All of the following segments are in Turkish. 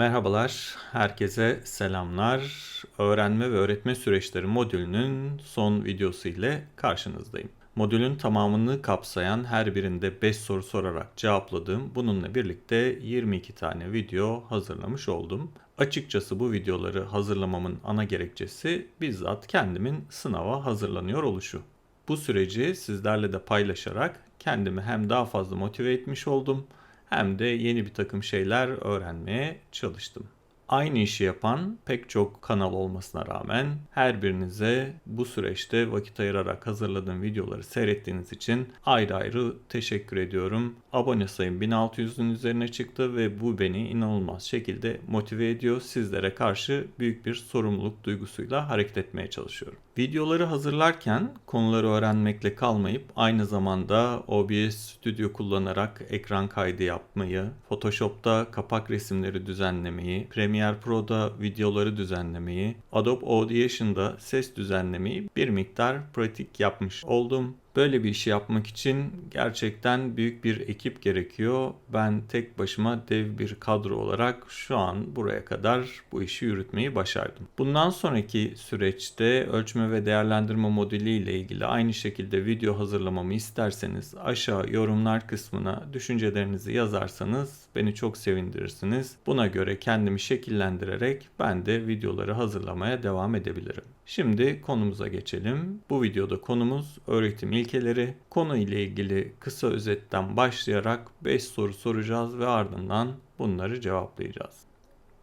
Merhabalar, herkese selamlar. Öğrenme ve öğretme süreçleri modülünün son videosu ile karşınızdayım. Modülün tamamını kapsayan her birinde 5 soru sorarak cevapladığım bununla birlikte 22 tane video hazırlamış oldum. Açıkçası bu videoları hazırlamamın ana gerekçesi bizzat kendimin sınava hazırlanıyor oluşu. Bu süreci sizlerle de paylaşarak kendimi hem daha fazla motive etmiş oldum hem de yeni bir takım şeyler öğrenmeye çalıştım. Aynı işi yapan pek çok kanal olmasına rağmen her birinize bu süreçte vakit ayırarak hazırladığım videoları seyrettiğiniz için ayrı ayrı teşekkür ediyorum. Abone sayım 1600'ün üzerine çıktı ve bu beni inanılmaz şekilde motive ediyor. Sizlere karşı büyük bir sorumluluk duygusuyla hareket etmeye çalışıyorum. Videoları hazırlarken konuları öğrenmekle kalmayıp aynı zamanda OBS Studio kullanarak ekran kaydı yapmayı, Photoshop'ta kapak resimleri düzenlemeyi, Premiere Pro'da videoları düzenlemeyi, Adobe Audition'da ses düzenlemeyi bir miktar pratik yapmış oldum. Böyle bir işi yapmak için gerçekten büyük bir ekip gerekiyor. Ben tek başıma dev bir kadro olarak şu an buraya kadar bu işi yürütmeyi başardım. Bundan sonraki süreçte ölçme ve değerlendirme modülü ile ilgili aynı şekilde video hazırlamamı isterseniz aşağı yorumlar kısmına düşüncelerinizi yazarsanız beni çok sevindirirsiniz. Buna göre kendimi şekillendirerek ben de videoları hazırlamaya devam edebilirim. Şimdi konumuza geçelim. Bu videoda konumuz öğretim ilkeleri. Konu ile ilgili kısa özetten başlayarak 5 soru soracağız ve ardından bunları cevaplayacağız.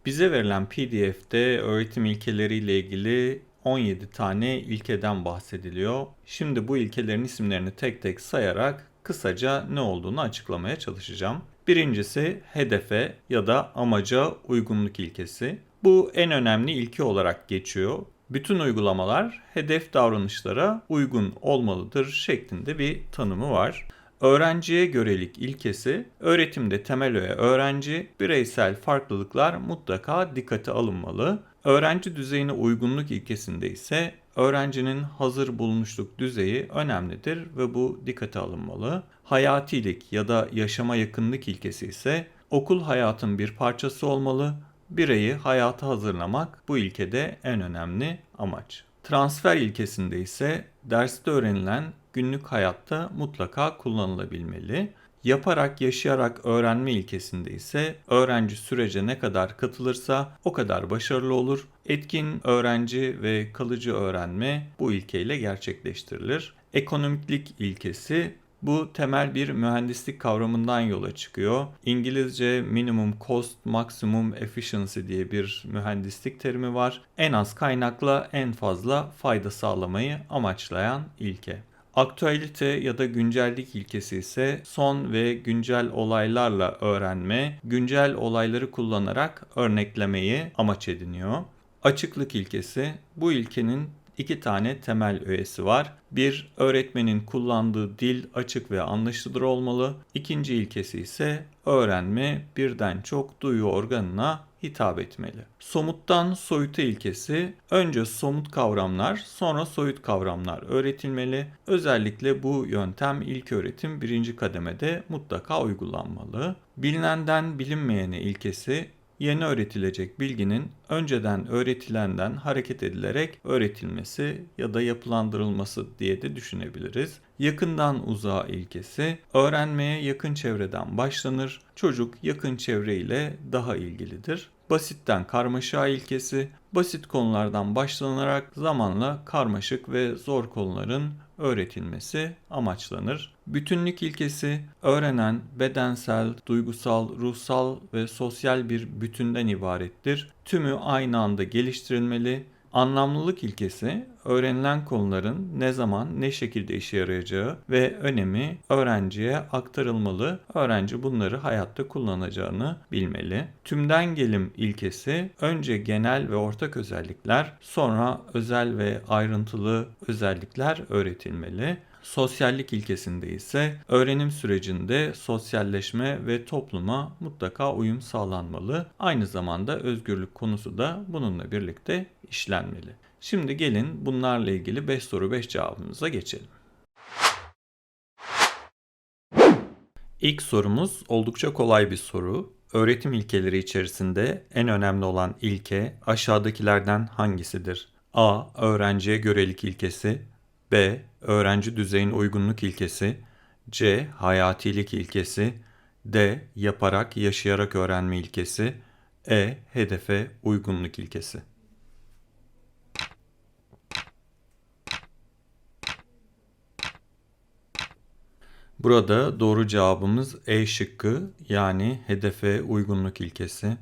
Bize verilen PDF'de öğretim ilkeleri ile ilgili 17 tane ilkeden bahsediliyor. Şimdi bu ilkelerin isimlerini tek tek sayarak kısaca ne olduğunu açıklamaya çalışacağım. Birincisi hedefe ya da amaca uygunluk ilkesi. Bu en önemli ilke olarak geçiyor. Bütün uygulamalar hedef davranışlara uygun olmalıdır şeklinde bir tanımı var. Öğrenciye görelik ilkesi, öğretimde temel öğe öğrenci, bireysel farklılıklar mutlaka dikkate alınmalı. Öğrenci düzeyine uygunluk ilkesinde ise öğrencinin hazır bulunuşluk düzeyi önemlidir ve bu dikkate alınmalı. Hayatilik ya da yaşama yakınlık ilkesi ise okul hayatın bir parçası olmalı Bireyi hayata hazırlamak bu ilkede en önemli amaç. Transfer ilkesinde ise derste öğrenilen günlük hayatta mutlaka kullanılabilmeli. Yaparak, yaşayarak öğrenme ilkesinde ise öğrenci sürece ne kadar katılırsa o kadar başarılı olur. Etkin öğrenci ve kalıcı öğrenme bu ilkeyle gerçekleştirilir. Ekonomiklik ilkesi bu temel bir mühendislik kavramından yola çıkıyor. İngilizce minimum cost maximum efficiency diye bir mühendislik terimi var. En az kaynakla en fazla fayda sağlamayı amaçlayan ilke. Aktüelite ya da güncellik ilkesi ise son ve güncel olaylarla öğrenme, güncel olayları kullanarak örneklemeyi amaç ediniyor. Açıklık ilkesi bu ilkenin iki tane temel öğesi var. Bir, öğretmenin kullandığı dil açık ve anlaşılır olmalı. İkinci ilkesi ise öğrenme birden çok duyu organına hitap etmeli. Somuttan soyuta ilkesi önce somut kavramlar sonra soyut kavramlar öğretilmeli. Özellikle bu yöntem ilk öğretim birinci kademede mutlaka uygulanmalı. Bilinenden bilinmeyene ilkesi yeni öğretilecek bilginin önceden öğretilenden hareket edilerek öğretilmesi ya da yapılandırılması diye de düşünebiliriz. Yakından uzağa ilkesi öğrenmeye yakın çevreden başlanır. Çocuk yakın çevre ile daha ilgilidir. Basitten karmaşa ilkesi basit konulardan başlanarak zamanla karmaşık ve zor konuların öğretilmesi amaçlanır. Bütünlük ilkesi öğrenen bedensel, duygusal, ruhsal ve sosyal bir bütünden ibarettir. Tümü aynı anda geliştirilmeli. Anlamlılık ilkesi öğrenilen konuların ne zaman ne şekilde işe yarayacağı ve önemi öğrenciye aktarılmalı. Öğrenci bunları hayatta kullanacağını bilmeli. Tümden gelim ilkesi önce genel ve ortak özellikler, sonra özel ve ayrıntılı özellikler öğretilmeli. Sosyallik ilkesinde ise öğrenim sürecinde sosyalleşme ve topluma mutlaka uyum sağlanmalı. Aynı zamanda özgürlük konusu da bununla birlikte işlenmeli. Şimdi gelin bunlarla ilgili 5 soru 5 cevabımıza geçelim. İlk sorumuz oldukça kolay bir soru. Öğretim ilkeleri içerisinde en önemli olan ilke aşağıdakilerden hangisidir? A. Öğrenciye görelik ilkesi B. Öğrenci düzeyin uygunluk ilkesi C. Hayatilik ilkesi D. Yaparak, yaşayarak öğrenme ilkesi E. Hedefe uygunluk ilkesi Burada doğru cevabımız E şıkkı yani hedefe uygunluk ilkesi.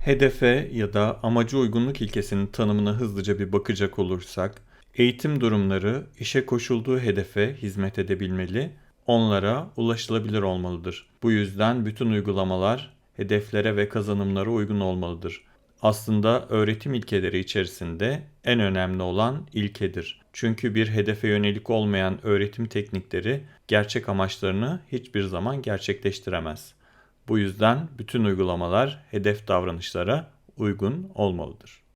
Hedefe ya da amacı uygunluk ilkesinin tanımına hızlıca bir bakacak olursak, eğitim durumları işe koşulduğu hedefe hizmet edebilmeli, onlara ulaşılabilir olmalıdır. Bu yüzden bütün uygulamalar hedeflere ve kazanımlara uygun olmalıdır. Aslında öğretim ilkeleri içerisinde en önemli olan ilkedir. Çünkü bir hedefe yönelik olmayan öğretim teknikleri gerçek amaçlarını hiçbir zaman gerçekleştiremez. Bu yüzden bütün uygulamalar hedef davranışlara uygun olmalıdır.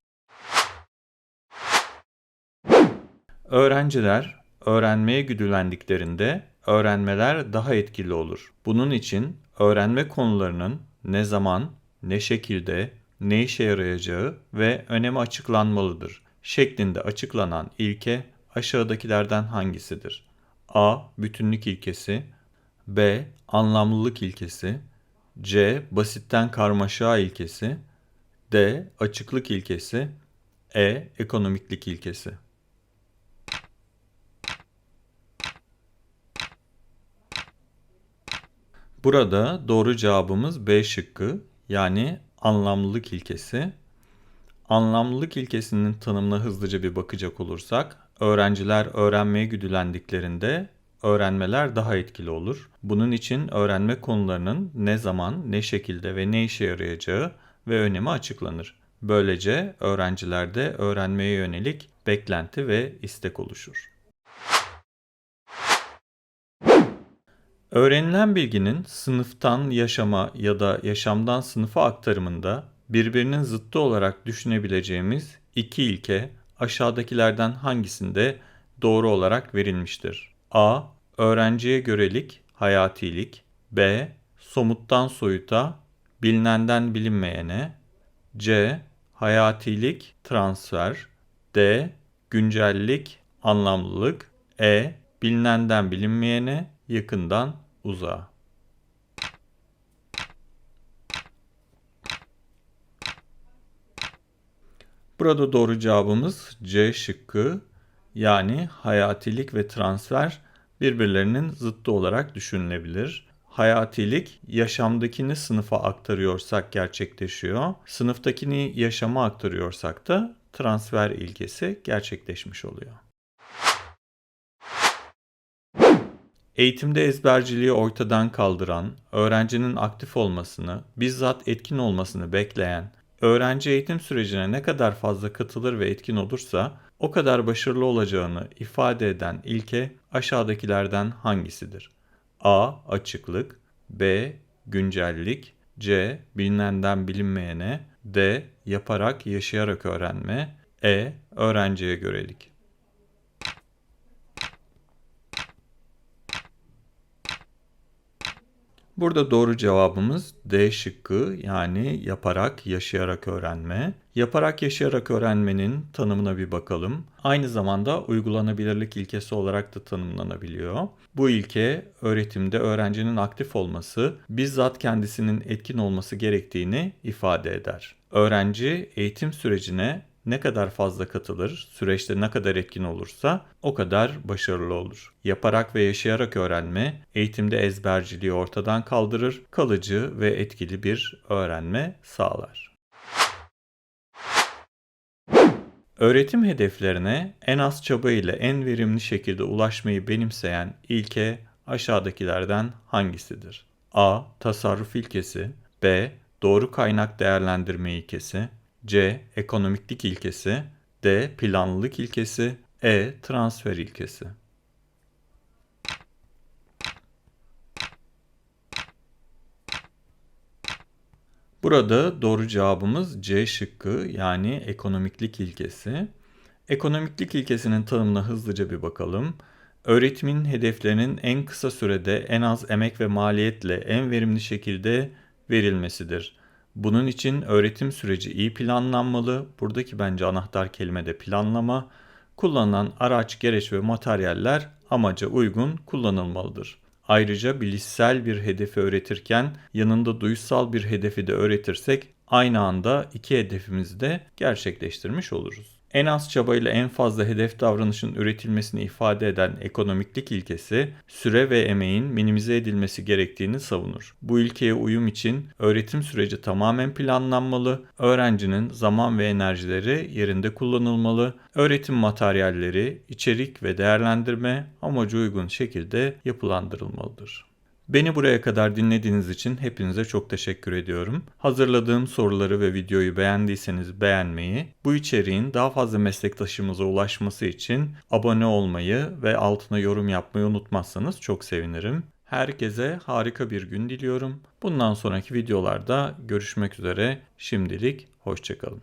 Öğrenciler öğrenmeye güdülendiklerinde öğrenmeler daha etkili olur. Bunun için öğrenme konularının ne zaman, ne şekilde, ne işe yarayacağı ve önemi açıklanmalıdır şeklinde açıklanan ilke aşağıdakilerden hangisidir? A. Bütünlük ilkesi B. Anlamlılık ilkesi C. Basitten karmaşa ilkesi D. Açıklık ilkesi E. Ekonomiklik ilkesi Burada doğru cevabımız B şıkkı yani anlamlılık ilkesi. Anlamlılık ilkesinin tanımına hızlıca bir bakacak olursak, öğrenciler öğrenmeye güdülendiklerinde öğrenmeler daha etkili olur. Bunun için öğrenme konularının ne zaman, ne şekilde ve ne işe yarayacağı ve önemi açıklanır. Böylece öğrencilerde öğrenmeye yönelik beklenti ve istek oluşur. Öğrenilen bilginin sınıftan yaşama ya da yaşamdan sınıfa aktarımında birbirinin zıttı olarak düşünebileceğimiz iki ilke aşağıdakilerden hangisinde doğru olarak verilmiştir? A. Öğrenciye görelik, hayatilik. B. Somuttan soyuta, bilinenden bilinmeyene. C. Hayatilik, transfer. D. Güncellik, anlamlılık. E. Bilinenden bilinmeyene, yakından uzağa. Burada doğru cevabımız C şıkkı yani hayatilik ve transfer birbirlerinin zıttı olarak düşünülebilir. Hayatilik yaşamdakini sınıfa aktarıyorsak gerçekleşiyor. Sınıftakini yaşama aktarıyorsak da transfer ilkesi gerçekleşmiş oluyor. Eğitimde ezberciliği ortadan kaldıran, öğrencinin aktif olmasını, bizzat etkin olmasını bekleyen, öğrenci eğitim sürecine ne kadar fazla katılır ve etkin olursa o kadar başarılı olacağını ifade eden ilke aşağıdakilerden hangisidir? A. Açıklık B. Güncellik C. Bilinenden bilinmeyene D. Yaparak, yaşayarak öğrenme E. Öğrenciye görelik Burada doğru cevabımız D şıkkı yani yaparak, yaşayarak öğrenme. Yaparak, yaşayarak öğrenmenin tanımına bir bakalım. Aynı zamanda uygulanabilirlik ilkesi olarak da tanımlanabiliyor. Bu ilke öğretimde öğrencinin aktif olması, bizzat kendisinin etkin olması gerektiğini ifade eder. Öğrenci eğitim sürecine ne kadar fazla katılır, süreçte ne kadar etkin olursa o kadar başarılı olur. Yaparak ve yaşayarak öğrenme eğitimde ezberciliği ortadan kaldırır, kalıcı ve etkili bir öğrenme sağlar. Öğretim hedeflerine en az çaba ile en verimli şekilde ulaşmayı benimseyen ilke aşağıdakilerden hangisidir? A. Tasarruf ilkesi B. Doğru kaynak değerlendirme ilkesi C. Ekonomiklik ilkesi D. Planlılık ilkesi E. Transfer ilkesi Burada doğru cevabımız C şıkkı yani ekonomiklik ilkesi. Ekonomiklik ilkesinin tanımına hızlıca bir bakalım. Öğretimin hedeflerinin en kısa sürede en az emek ve maliyetle en verimli şekilde verilmesidir. Bunun için öğretim süreci iyi planlanmalı. Buradaki bence anahtar kelime de planlama. Kullanılan araç, gereç ve materyaller amaca uygun kullanılmalıdır. Ayrıca bilişsel bir hedefi öğretirken yanında duysal bir hedefi de öğretirsek aynı anda iki hedefimizi de gerçekleştirmiş oluruz. En az çabayla en fazla hedef davranışın üretilmesini ifade eden ekonomiklik ilkesi, süre ve emeğin minimize edilmesi gerektiğini savunur. Bu ilkeye uyum için öğretim süreci tamamen planlanmalı, öğrencinin zaman ve enerjileri yerinde kullanılmalı, öğretim materyalleri, içerik ve değerlendirme amaca uygun şekilde yapılandırılmalıdır. Beni buraya kadar dinlediğiniz için hepinize çok teşekkür ediyorum. Hazırladığım soruları ve videoyu beğendiyseniz beğenmeyi, bu içeriğin daha fazla meslektaşımıza ulaşması için abone olmayı ve altına yorum yapmayı unutmazsanız çok sevinirim. Herkese harika bir gün diliyorum. Bundan sonraki videolarda görüşmek üzere. Şimdilik hoşçakalın.